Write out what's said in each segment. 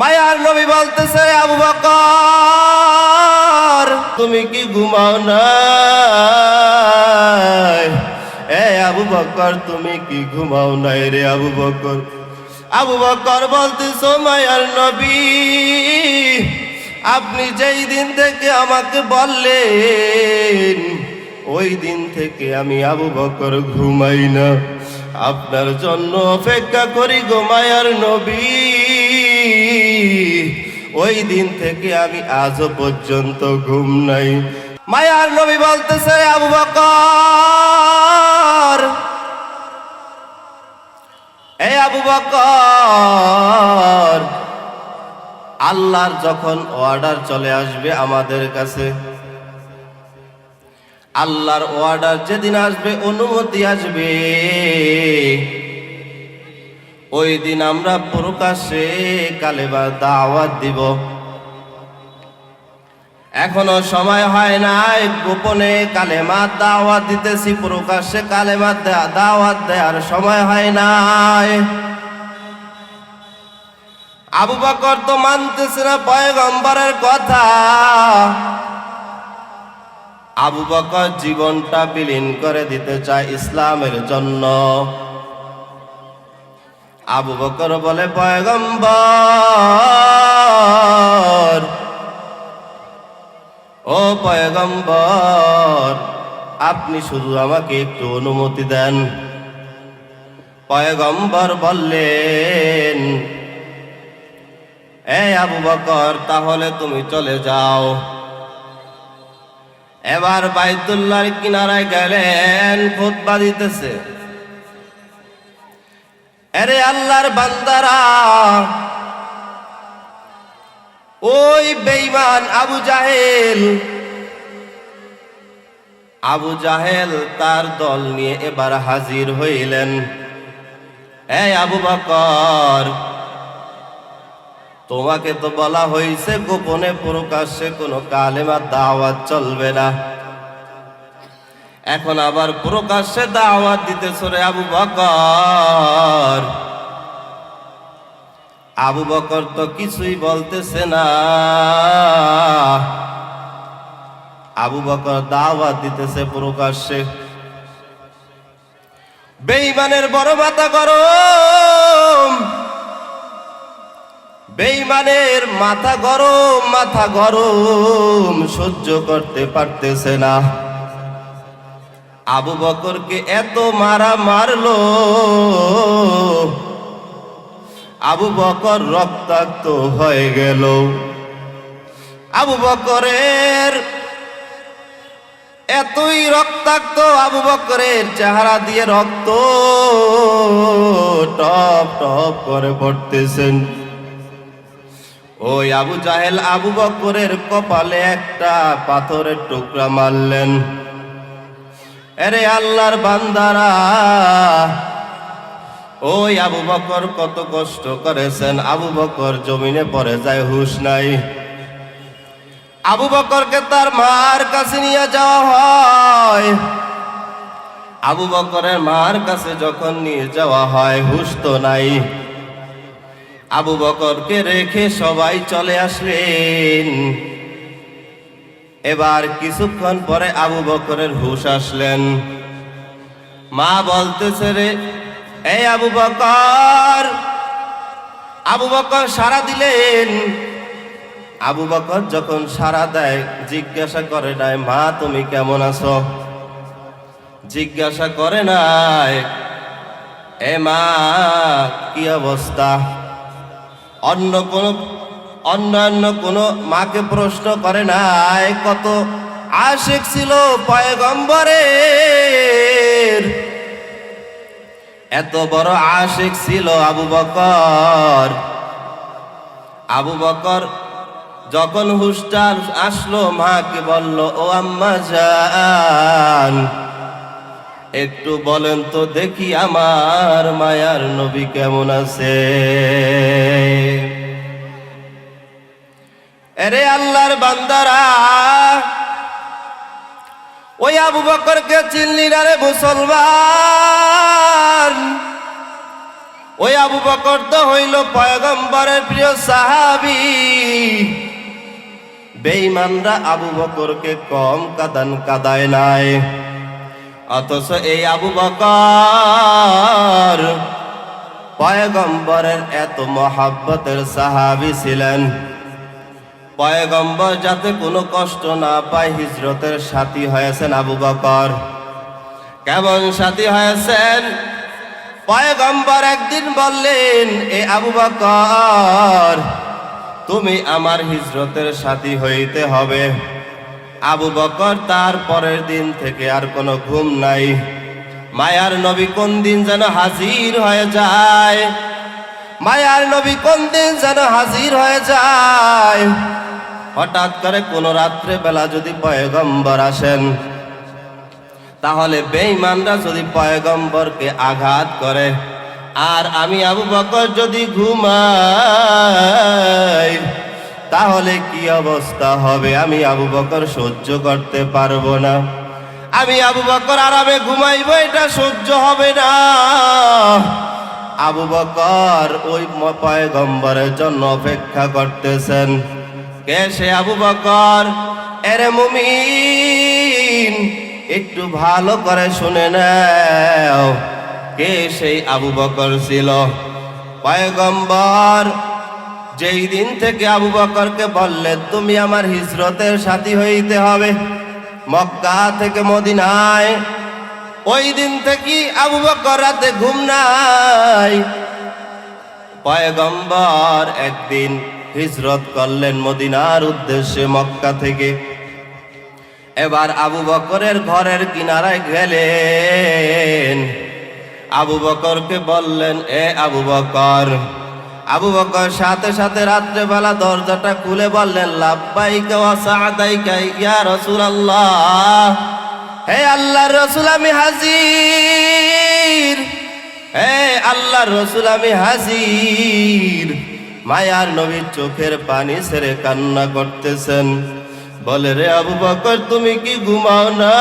মায়ার নবী বলতেছে, আবু বকর, তুমি কি ঘুমাও না এ আবু বকর, তুমি কি ঘুমাও নাই রে আবু বকর? আবু বকর বলতেছো, মায়ার নবী, আপনি যেই দিন থেকে আমাকে বললেন, ওই দিন থেকে আমি আবু বকর ঘুমাই না। আপনার জন্য অপেক্ষা করি গো মায়ার নবী। ওই দিন থেকে আমি আজও পর্যন্ত ঘুম নাই। মায়ার নবী বলতেছে, আবু বকর এই আবু বকর, আল্লাহর যখন অর্ডার চলে আসবে আমাদের কাছে, আল্লাহর অর্ডার যেদিন আসবে অনুমতি আসবে। ওই দিন আমরা প্রকাশ্যে কালেবা দাওয়াত দিব। এখনও সময় হয় নাই, গোপনে কালেমা দাওয়াত দিতেছি, প্রকাশ্যে কালেমা দে- দাওয়াত দেওয়ার সময় হয় নাই। আবু বকর তো মানতেছে না, পয়গম্বরের কথা। আবু বকর জীবনটা বিলীন করে দিতে চায় ইসলামের জন্য। আবু বকর বলে, পয়গম্বর, ও পয়গম্বর, আপনি শুধু আমাকে একটু অনুমতি দেন। পয়গম্বর বললেন, এ আবু বকর, তাহলে তুমি চলে যাও। এবার বাইতুল্লাহর কিনারায় গেলেন, খুতবা দিতেছে। আরে আল্লাহর বান্দারা, ওই বেঈমান আবু জাহেল আবু জাহেল তার দল নিয়ে এবার হাজির হইলেন। এই আবু বকর, তোমাকে তো বলা হয়েছে গোপনে প্রকাশ্যে কোনো কালেমা দাওয়াত চলবে না। এখন আবার প্রকাশ্যে দাওয়াত দিতেছ রে আবু বকর। আবু বকর তো কিছুই বলতেছে না। আবু বকর দাওয়াত দিতেছে প্রকাশ্যে। বেঈমানের বড় মাথা গরম। বেঈমানের মাথা গরম মাথা গরম, সহ্য করতে পারতেছে না। আবু বকরকে এত মারা মারলো। আবু বকর রক্তাক্ত হয়ে গেল। আবু বকরের এতই রক্তাক্ত আবু বকরের চেহারা দিয়ে রক্ত টপ টপ করে পড়তেছেন। ওই আবু জাহেল আবু বকরের কপালে একটা পাথরের টুকরা মারলেন। আরে আল্লাহর বান্দারা, ওই আবু বকর কত কষ্ট করেছেন। আবু বকর জমিনে পড়ে যায়, হুশ নাই। আবু বকরকে তার মার কাছে নিয়ে যাওয়া হয়। আবু বকরের মার কাছে যখন নিয়ে যাওয়া হয়, হুশ তো নাই। আবু বকরকে রেখে সবাই চলে আসলেন। এবার কিছুক্ষণ পরে আবু বকরের হুশ আসলেন। মা বলতেছে রে, এই আবু বকর আবু বকর সারা দিলেন। আবু বকর যখন সারা দেয়, জিজ্ঞাসা করে নাই, মা, তুমি কেমন আছো? জিজ্ঞাসা করে নাই, এ মা, কি অবস্থা? অন্য কোন অন্যান্য কোন মাকে প্রশ্ন করে নাই, কত আশেক ছিল পয়গম্বরের। এত বড় আশেক ছিল আবু বকর। আবু বকর যখন হুস্টার আসলো, মাকে বলল, ও আম্মা যান একটু বলেন তো দেখি আমার মায়ার নবী কেমন আছে? এরে আল্লাহর বান্দারা, ওই আবু বকরকে চিনলি না রে মুসলমান? ওই আবু বকর তো হইল পয়গম্বরের প্রিয় সাহাবি। বেঈমানরা আবু বকরকে কম কাদান কাদায় নাই। অথচ এই আবু বকর পয়গম্বরের এত মহাব্বতের সাহাবি ছিলেন। পয়গম্বর যাতে কোনো কষ্ট না পায়, হিজরতের সাথী হয়েছেন আবু বকর। কেমন সাথী হয়েছেন? পয়গম্বর একদিন বললেন, এ আবু বকর, তুমি আমার হিজরতের সাথী হইতে হবে। আবু বকর তার পরের দিন থেকে আর কোনো ঘুম নাই। মায়ার নবী কোন দিন যেন হাজির হয়ে যায়? মায়ার নবী কোন দিন যেন হাজির হয়ে যায়? হঠাৎ করে কোনো রাত্রে বেলা যদি পয়গম্বর আসেন, তাহলে বেঈমানরা যদি পয়গম্বরকে আঘাত করে, আর আমি আবু বকর যদি ঘুমাই, তাহলে কি অবস্থা হবে? আমি আবু বকর সহ্য করতে পারব না। আমি আবু বকর আরামে ঘুমাইবো, এটা সহ্য হবে না। আবু বকর ওই পয়গম্বরের জন্য অপেক্ষা করতেছেন। কে সে আবু বকর? এরে মুমিন, একটু ভালো করে শুনে নাও। কে সেই আবু বকর ছিল? পয়গম্বর, যেই দিন থেকে আবু বকরকে বললেন, তুমি আমার হিজরতের সাথী হইতে হবে মক্কা থেকে মদিনায়। ওই দিন থেকে আবু বকর রাতে ঘুম নাই। পয়গম্বর একদিন হিজরত করলেন মদিনার উদ্দেশ্যে মক্কা থেকে। এবার আবু বকরের ঘরের কিনারায় গেলেন। আবু বকরকে বললেন, এ আবু বকর। আবু বকর সাথে সাথে রাত্রেবেলা দরজাটা খুলে বললেন হে আল্লাহর রসুল, আমি হাজির। হে আল্লাহর রাসূল, আমি হাজির। মায়ার নবীর চোখের পানি ছেড়ে কান্না করতেছেন। বলে, রে আবু বকর, তুমি কি ঘুমাও না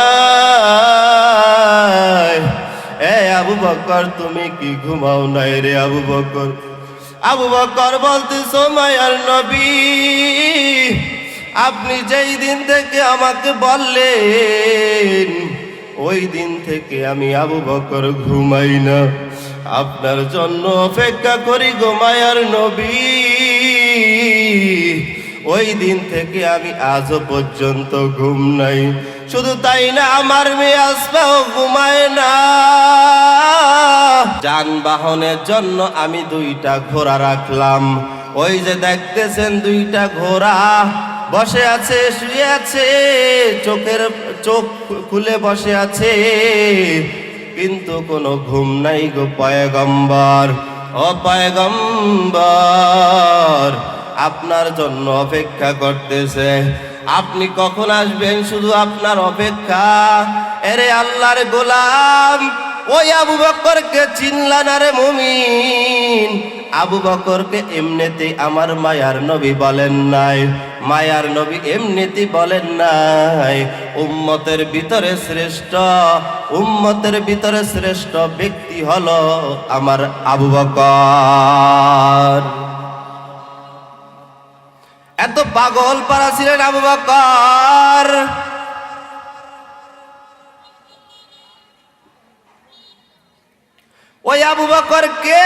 এ আবু বকর, তুমি কি ঘুমাও নাই রে আবু বকর? আবু বকর বলতেছ, মায়ার নবী, আপনি যেই দিন থেকে আমাকে বললেন, ওই দিন থেকে আমি আবু বকর ঘুমাই না। আপনার জন্য অপেক্ষা করি গো মায়ার নবী। ওই দিন থেকে আমি আজও পর্যন্ত ঘুম নাই। শুধু তাই না, আমার মেয়ে আসবাও ঘুমায় না। যানবাহনের জন্য আমি দুইটা ঘোড়া রাখলাম। ওই যে দেখতেছেন দুইটা ঘোড়া, বসে আছে, শুয়ে আছে, চোখের, চোখ খুলে বসে আছে। কিন্তু কোনো ঘুম নাই গো পয়গম্বর। ও পয়গম্বর, আপনার জন্য অপেক্ষা করতেছে। আপনি কখন আসবেন? শুধু আপনার অপেক্ষা। এরে আল্লাহর গোলাম, ওই আবু বকরকে চিনলা না রে মুমিন। আবু বকরকে এমনিতে আমার মায়ার নবী বলেন নাই। মায়ার নবী এমনিতে বলেন নাই, উম্মতের ভিতরে শ্রেষ্ঠ, উম্মতের ভিতরে শ্রেষ্ঠ ব্যক্তি হলো আমার আবু বকর। এত পাগল পারা ছিলেন আবু বকর। ওই আবু বকর কে?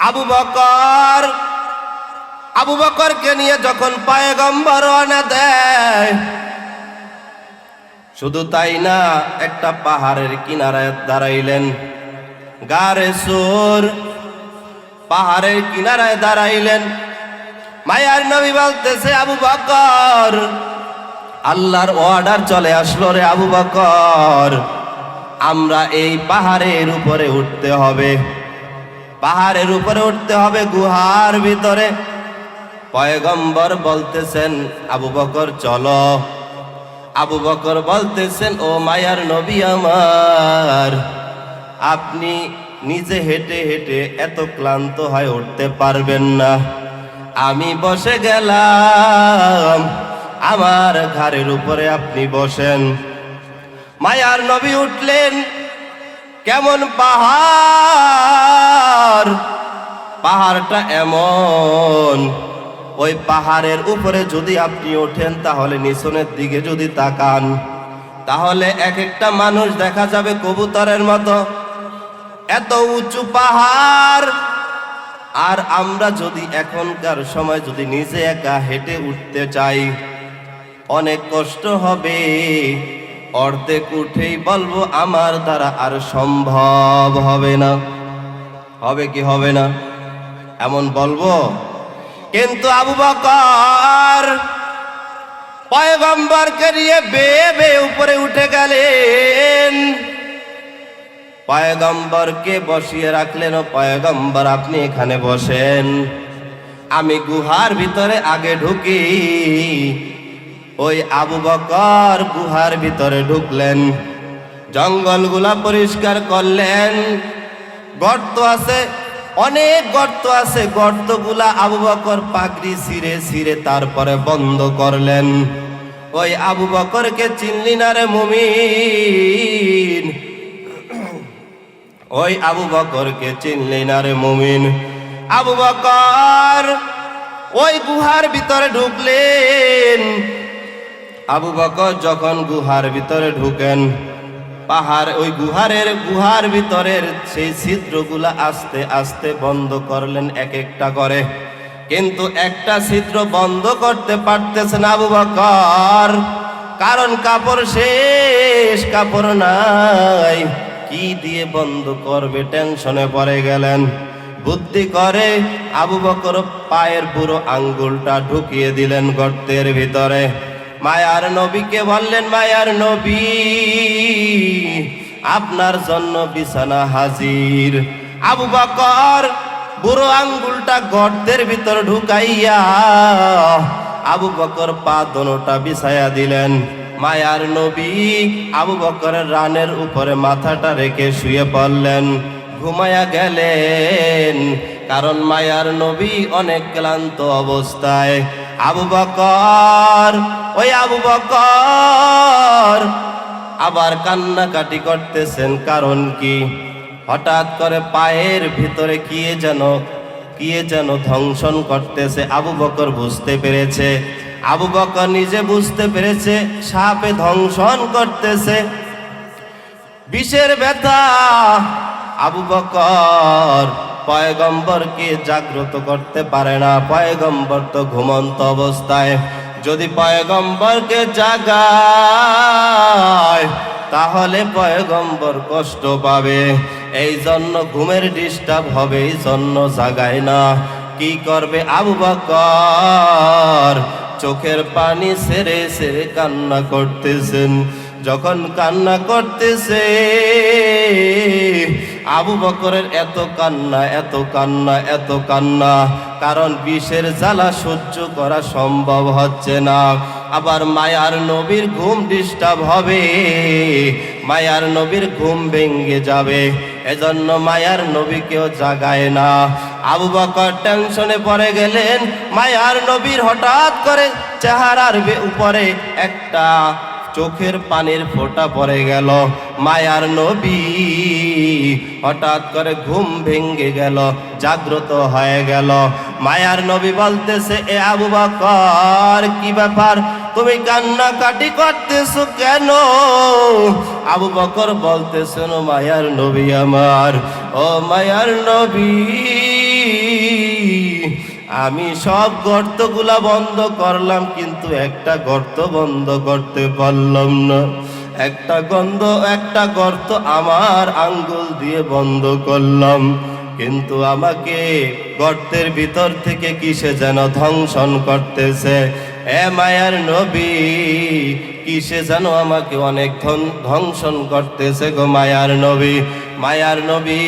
আবু বকর, আবু বকরকে নিয়ে যখন পায়গম্বর রওনা দেয়, শুধু তাই না, একটা পাহাড়ের কিনারায় দাঁড়াইলেন। গারে সোর, পাহাড়ের কিনারায় দাঁড়াইলেন। মায়ার নবী বলতেছে, আবু বকর, আল্লাহর অর্ডার চলে আসলো রে আবু বকর। আমরা এই পাহাড়ের উপরে উঠতে হবে। পাহাড়ের উপরে উঠতে হবে গুহার ভিতরে। পয়গম্বর বলতেছেন, আবু বকর, চলো। আবু বকর বলতেছেন, ও মায়ার নবী আমার, আপনি নিজে হেঁটে হেঁটে এত ক্লান্ত হয়ে উঠতে পারবেন না। আমি বসে গেলাম, আমার ঘাড়ের উপরে আপনি বসেন। মায়ার নবী উঠলেন কেমন পাহাড়? পাহাড়টা এমন। ওই পাহাড়ের উপরে যদি আপনি ওঠেন, তাহলে নিচনের দিকে যদি তাকান, তাহলে এক একটা মানুষ দেখা যাবে কবুতরের মতো। এত উঁচু পাহাড়। আর আমরা যদি এখনকার সময় যদি নিজে একা হেঁটে উঠতে চাই, অনেক কষ্ট হবে। অর্ধেক উঠেই বলব, আমার দ্বারা আর সম্ভব হবে না। হবে কি হবে না? এমন বলব। কিন্তু আবু বকর পয়গম্বরকে নিয়ে বেয়ে বেয়ে উপরে উঠে গেলেন। পয়গম্বরকে বসিয়ে রাখলেন, ও পয়গম্বর, আপনি এখানে বসেন। আমি গুহার ভিতরে আগে ঢুকি। ওই আবু বকর গুহার ভিতরে ঢুকলেন। জঙ্গলগুলা পরিষ্কার করলেন। গর্ত আছে, অনেক গর্ত আছে। গর্তগুলা আবু বকর পাগড়ি ছিঁড়ে ছিঁড়ে তারপরে বন্ধ করলেন। ওই আবু বকরকে চিনলি না রে মুমিন? ওই আবু বকরকে চিনলি না রে মুমিন? আবু বকর, ওই গুহার ভিতরে ঢুকলেন। আবু বকর যখন গুহার ভিতরে ঢুকেন, পাহাড় ওই গুহারের, গুহার ভিতরের সেই ছিদ্রগুলা আস্তে আস্তে বন্ধ করলেন এক একটা করে। কিন্তু একটা ছিদ্র বন্ধ করতে পারতেছে না আবু বকর। কারণ কাপড় শেষ, কাপড় নাই। কি দিয়ে বন্ধ করবে? টেনশনে পড়ে গেলেন। বুদ্ধি করে আবু বকর পায়ের বুড়ো আঙ্গুলটা ঢুকিয়ে দিলেন গর্তের ভিতরে। মায়ার নবীকে বললেন, মায়ার নবী, আপনার জন্য বিছানা হাজির। আবু বকর বুড়ো আঙ্গুলটা গর্তের ভিতর ঢুকাইয়া আবু বকর পা দোনোটা বিছায়া দিলেন। মায়ার নবী আবু বকরের রানের উপরে মাথাটা রেখে শুয়ে পড়লেন। ঘুমায়া গেলেন, কারণ মায়ার নবী অনেক ক্লান্ত অবস্থায়। আবু বকর, ওই আবু বকর আবার কান্নাকাটি করতেছেন, কারণ কি? হঠাৎ করে পায়ের ভিতরে কিয়ে যেন কিয়ে যেন ধ্বংসন করতেছে, আবু বকর বুঝতে পেরেছে। আবু বকর নিজে বুঝতে পেরেছে, সাপে ধ্বংসন করতেছে। বিষের ব্যথা, আবু বকর পয়গম্বরকে জাগ্রত করতে পারে না, পয়গম্বর তো ঘুমন্ত অবস্থায়। যদি পয়গম্বরকে জাগায়, তাহলে পয়গম্বর কষ্ট পাবে। এই জন্য ঘুমের ডিস্টার্ব হবে, এই জন্য জাগায় না। কি করবে আবু বকর? চোখের পানি সেরে সেরে কান্না করতেছেন। যখন কান্না করতেছে, আবু বকরের এত কান্না এত কান্না এত কান্না, কারণ বিষের জ্বালা সহ্য করা সম্ভব হচ্ছে না। আবার মায়ার নবীর ঘুম ডিস্টার্ব হবে, মায়ার নবীর ঘুম ভেঙ্গে যাবে। এজন্য মায়ার নবীকেও জাগায় না। আবু বকর টেনশনে পড়ে গেলেন, মায়ার নবীর হঠাৎ করে চেহারার উপরে একটা চোখের পানির ফোঁটা পড়ে গেল। মায়ার নবী হঠাৎ করে ঘুম ভেঙ্গে গেল, জাগ্রত হয়ে গেল। মায়ার নবী বলতেছে, এ আবু বকর, কি ব্যাপার? তুমি কান্নাকাটি করতেছো কেন? আবু বকর বলতেছেন ও মায়ার নবী আমার, ও মায়ার নবী আমি সব গর্তগুলা বন্ধ করলাম, কিন্তু একটা গর্ত বন্ধ করতে পারলাম না। একটা গন্ধ, একটা গর্ত আমার আঙ্গুল দিয়ে বন্ধ করলাম। কিন্তু আমাকে গর্তের ভিতর থেকে কিসে যেন ধ্বংসন করতেছে? এ মায়ার নবী, কিসে যেন আমাকে অনেক ধ্বংসন করতেছে গো মায়ার নবী? মায়ার নবী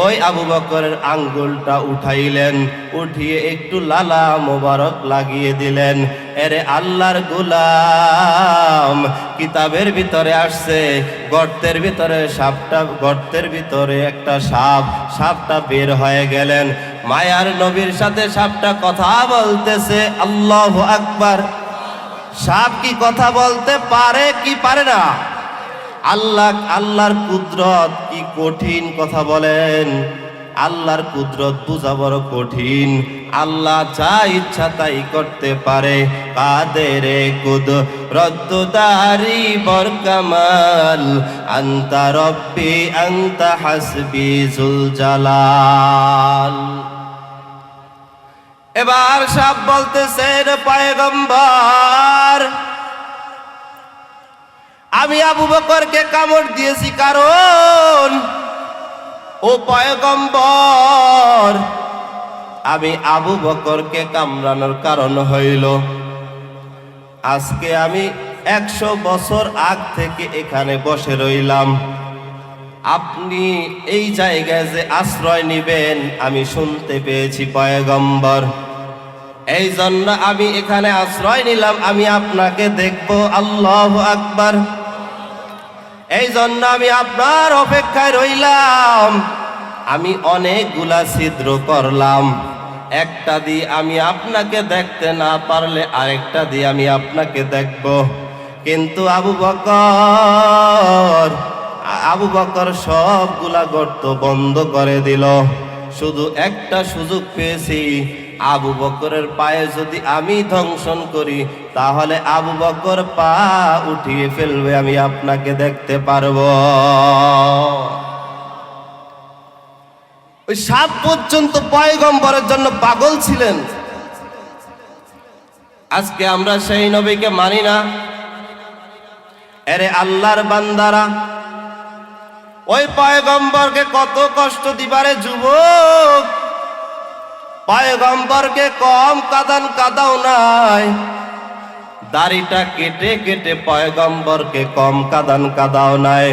ওই আবু বকরের আঙ্গুলটা উঠাইলেন, উঠিয়ে একটু লালা মোবারক লাগিয়ে দিলেন। এরে আল্লাহর গুলাম, কিতাবের ভিতরে আসছে, গর্তের ভিতরে সাপটা, গর্তের ভিতরে একটা সাপ, সাপটা বের হয়ে গেলেন। মায়ার নবীর সাথে সাপটা কথা বলতেছে, আল্লাহ আকবার। সাপ কি কথা বলতে পারে কি পারে না? আল্লাহ আল্লাহর কুদরত কি কঠিন কথা বলেন? আল্লাহর কুদরত বুঝা বড় কঠিন। আল্লাহ যা ইচ্ছা তাই করতে পারে। কাদের কুদ রদ্দুদারি বরকামাল? আন্তা রব্বি, আন্তা হাসবি জুল জালাল। এবার সব বলতেছেন পয়গম্বর আমি আবু বকরকে কামড় দিয়েছি, কারণ ও পয়গম্বর, আমি আবু বকরকে কামড়ানোর কারণ হইল। আজকে আমি একশো বছর আগ থেকে এখানে বসে রইলাম। আপনি এই জায়গায় যে আশ্রয় নিবেন, আমি শুনতে পেয়েছি পয়গম্বর। এই জন্য আমি এখানে আশ্রয় নিলাম, আমি আপনাকে দেখব, আল্লাহ আকবার। এই জন্য আমি আপনার অপেক্ষায় রইলাম। আমি অনেকগুলা ছিদ্র করলাম। একটা দিয়ে আমি আপনাকে দেখতে না পারলে আরেকটা দিয়ে আমি আপনাকে দেখব। কিন্তু আবু বকর আবু বকর সবগুলা গর্ত বন্ধ করে দিল। শুধু একটা সুযোগ পেয়েছি আবু বকরের পায়ে যদি আমি ধ্বংসন করি, তাহলে আবু বকর পা উঠিয়ে ফেলবে, আমি আপনাকে দেখতে পারব। ওই সাপ পর্যন্ত পয়গম্বরের জন্য পাগল ছিলেন। আজকে আমরা সেই নবীকে মানি না। এরে আল্লাহর বান্দারা, ওই পয়গম্বরকে কত কষ্ট দিবারে যুবক। পয়গম্বরকে কম কাদান কাদাও নাই। দাড়িটা কেটে কেটে পয়গম্বরকে কম কাদান কাদাও নাই।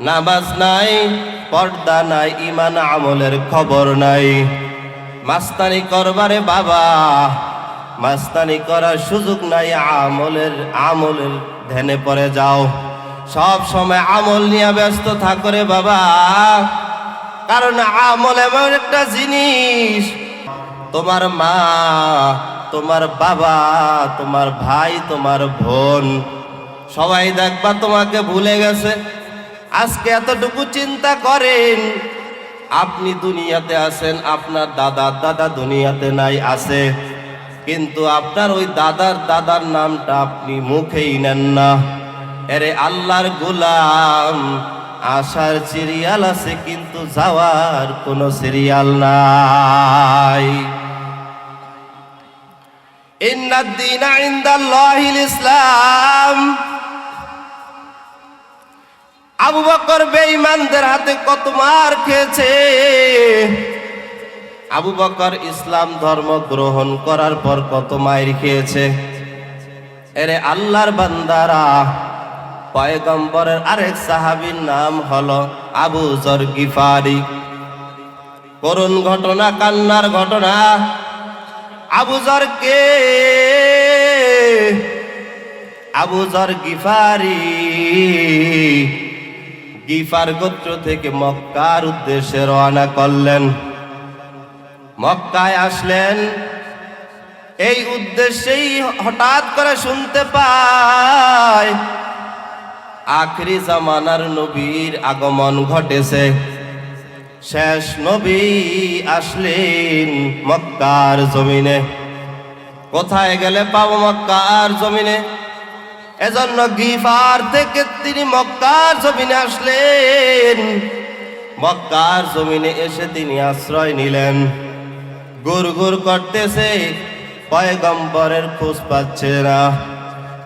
নামাজ নাই, পর্দা নাই ইমান আমলের খবর নাই। মাস্তানি করবারে বাবা, মাস্তানি করার সুযোগ নাই, আমলের আমলের ধ্যানে পড়ে যাও। সব সময় আমল নিয়ে ব্যস্ত থাকরে বাবা। কারণ আমল এমন একটা জিনিস। তোমার মা, তোমার বাবা, তোমার ভাই, তোমার বোন, সবাই দেখবা তোমাকে ভুলে গেছে। আজকে এতটুকু চিন্তা করেন, আপনি দুনিয়াতে আছেন, আপনার দাদার দাদা দুনিয়াতে নাই, আছে। কিন্তু আপনার ওই দাদার দাদার নামটা আপনি মুখেই নেন না। এরে আল্লাহর গোলাম আসার সিরিয়াল আছে, কিন্তু যাওয়ার কোনো সিরিয়াল নাই। ইসলাম। আবু বকর বেঈমানদের হাতে কত মার খেয়েছে। আবু বকর ইসলাম ধর্ম গ্রহণ করার পর কত মায়ের খেয়েছে। এরে আল্লাহর বান্দারা পয়গম্বরের আরেক সাহাবীর নাম হলো আবু জর গিফারি। করুণ ঘটনা, কান্নার ঘটনা। আবু জর কে? আবু জর গিফারি। গিফার গোত্র থেকে মক্কার উদ্দেশ্যে রওনা করলেন। মক্কায় আসলেন। এই উদ্দেশ্যেই হঠাৎ করে শুনতে পায় আখরি জামানার নবীর আগমন ঘটেছে। শেষ নবী আসলেন মক্কার জমিনে। কোথায় গেলে পাবো মক্কার জমিনে? এজন্য গিফার থেকে তিনি মক্কার জমিনে আসলেন। মক্কার জমিনে এসে তিনি আশ্রয় নিলেন। গুর গুর করতেছে, পয়গম্বরের খোঁজ পাচ্ছে না।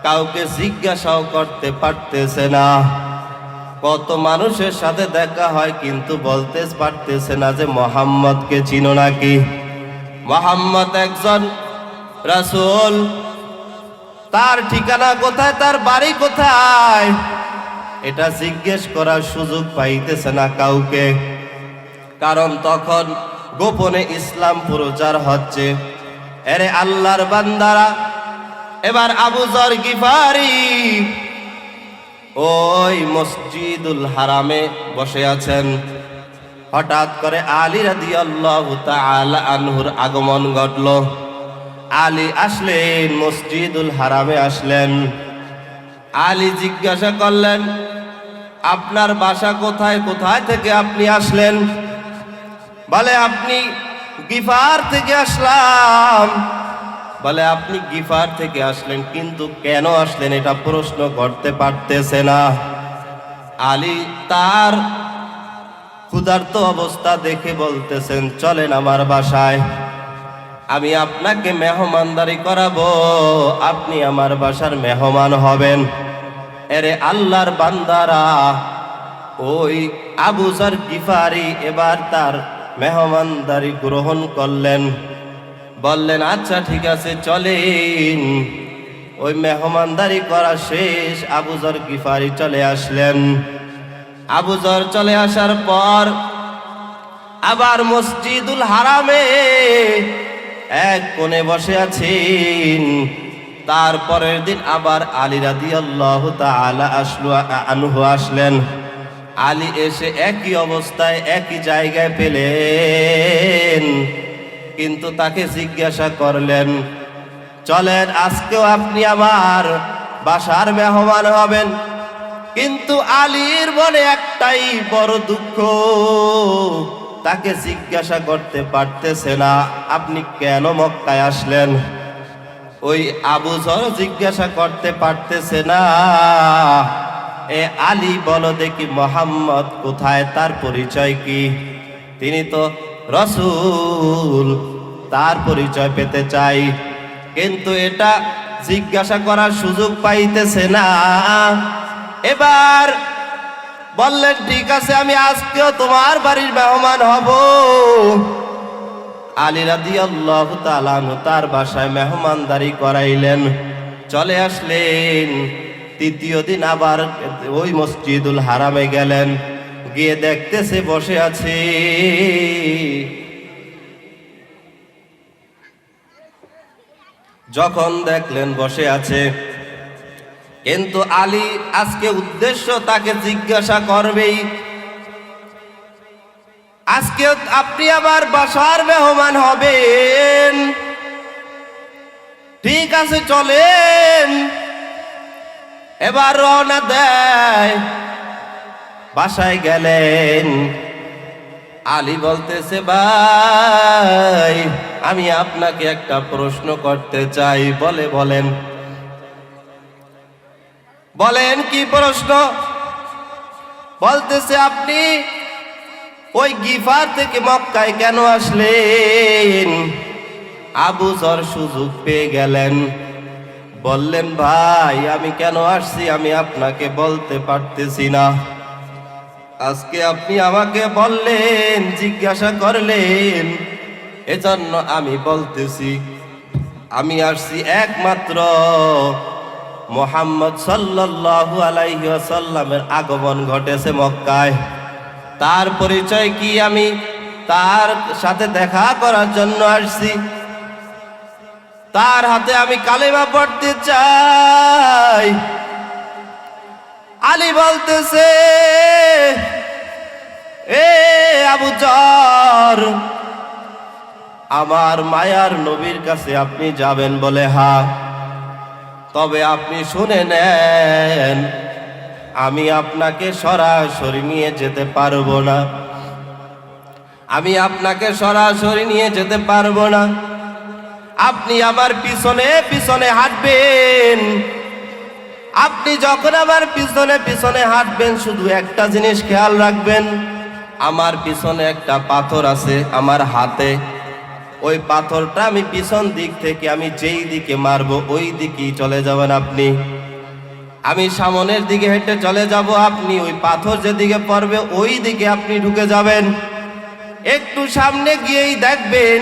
কাউকে জিজ্ঞাসাও করতে পারতেছে না। কত মানুষের সাথে দেখা হয় কিন্তু বলতে পারতেছে না যে মোহাম্মদকে চিনো নাকি। মোহাম্মদ একজন রাসূল। তার ঠিকানা কোথায়? তার বাড়ি কোথায়? এটা জিজ্ঞেস করার সুযোগ পাইতেছে না কাউকে। কারণ তখন গোপনে ইসলাম প্রচার হচ্ছে। এরে আল্লাহর বান্দারা এবার আবু জর গিফারি ওই মসজিদুল হারামে বসে আছেন। হঠাৎ করে আলী তাআলা আনহুর আগমন ঘটল। আলী আসলেন, মসজিদুল হারামে আসলেন। আলী জিজ্ঞাসা করলেন, আপনার বাসা কোথায়? কোথায় থেকে আপনি আসলেন? বলে, আপনি গিফার থেকে আসলাম। বলে, আপনি গিফার থেকে আসলেন, কিন্তু কেন আসলেন? এটা প্রশ্ন করতে পারতেছে না। আলী তার ক্ষুধার্ত অবস্থা দেখে বলতেছেন, চলেন আমার বাসায়। আমি আপনাকে মেহমানদারি করাবো। আপনি আমার বাসার মেহমান হবেন। এরে আল্লাহর বান্দারা, ওই আবুজার গিফারি এবার তার মেহমানদারি গ্রহণ করলেন। বললেন আচ্ছা ঠিক আছে, চলেন। ওই মেহমানদারি করা শেষ আবুজর গিফারি চলে আসলেন। আবুজর চলে আসার পর আবার মসজিদুল হারামে এক কোণে বসে আছেন। তারপরের দিন আবার আলী রাদি আল্লাহ আসলো, আনহু আসলেন। আলী এসে একই অবস্থায় একই জায়গায় পেলেন। কিন্তু তাকে জিজ্ঞাসা করলেন, চলেন, আজকেও আপনি আমার বাসার মেহমান হবেন। কিন্তু আলীর মনে একটাই বড় দুঃখ, তাকে জিজ্ঞাসা করতে পারতেছে না, আপনি কেন মক্কায় আসলেন? ওই আবু জর জিজ্ঞাসা করতে পারতেছে না, এ আলী বলো দেখি মোহাম্মদ কোথায়? তার পরিচয় কি? তিনি তো রসুল, তার পরিচয় পেতে চাই। কিন্তু এটা জিজ্ঞাসা করার সুযোগ পাইতেছে না। এবার বললেন, ঠিক আছে, আমি আজকেও তোমার বাড়ির মেহমান হব। আলী রাদি আল্লাহ তার বাসায় মেহমানদারি করাইলেন। চলে আসলেন। তৃতীয় দিন আবার ওই মসজিদুল হারামে গেলেন। গিয়ে দেখতেছে, বসে আছে। যখন দেখলেন বসে আছে। কিন্তু আলী আজকে উদ্দেশ্য তাকে জিজ্ঞাসা করবেই। আজকে আপনি আবার বাসার মেহমান হবেন। ঠিক আছে, চলেন। এবার রওনা দেয়। বাসায় গেলেন। আলী বলতেছে, ভাই, আমি আপনাকে একটা প্রশ্ন করতে চাই। বলে, বলেন। বলেন, কি প্রশ্ন? বলতেছে, আপনি ওই গিফার থেকে মক্কায় কেন আসলেন? আবু জর সুযোগ পেয়ে গেলেন। বললেন, ভাই, আমি কেন আসছি? আমি আপনাকে বলতে পারতেছি না। আজকে আপনি আমাকে বললেন, জিজ্ঞাসা করলেন, এজন্য আমি বলতেছি, আমি আসছি একমাত্র মোহাম্মদ সাল্লাল্লাহু আলাইহি ওয়াসাল্লামের আগমন ঘটেছে মক্কায়। তার পরিচয় কি আমি তার সাথে দেখা করার জন্য আসছি? তার হাতে আমি কালেমা পড়তে চাই। আলী বলতেছে, এ আবু জর, আমার মায়ার নবীর কাছে আপনি যাবেন বলে, হা। তবে আপনি শুনে নেন, আমি আপনাকে সরাসরি নিয়ে যেতে পারব না। আমি আপনাকে সরাসরি নিয়ে যেতে পারব না। আপনি আমার পিছনে পিছনে হাঁটবেন। আপনি যখন আমার পিছনে পিছনে হাঁটবেন, শুধু একটা জিনিস খেয়াল রাখবেন, আমার পিছনে একটা পাথর আছে আমার হাতে। ওই পাথরটা আমি পিছন দিক থেকে আমি যেই দিকে মারবো, ওই দিকেই চলে যাবেন আপনি। আমি সামনের দিকে হেঁটে চলে যাব, আপনি ওই পাথর যেদিকে পড়বে, ওই দিকে আপনি ঢুকে যাবেন। একটু সামনে গিয়েই দেখবেন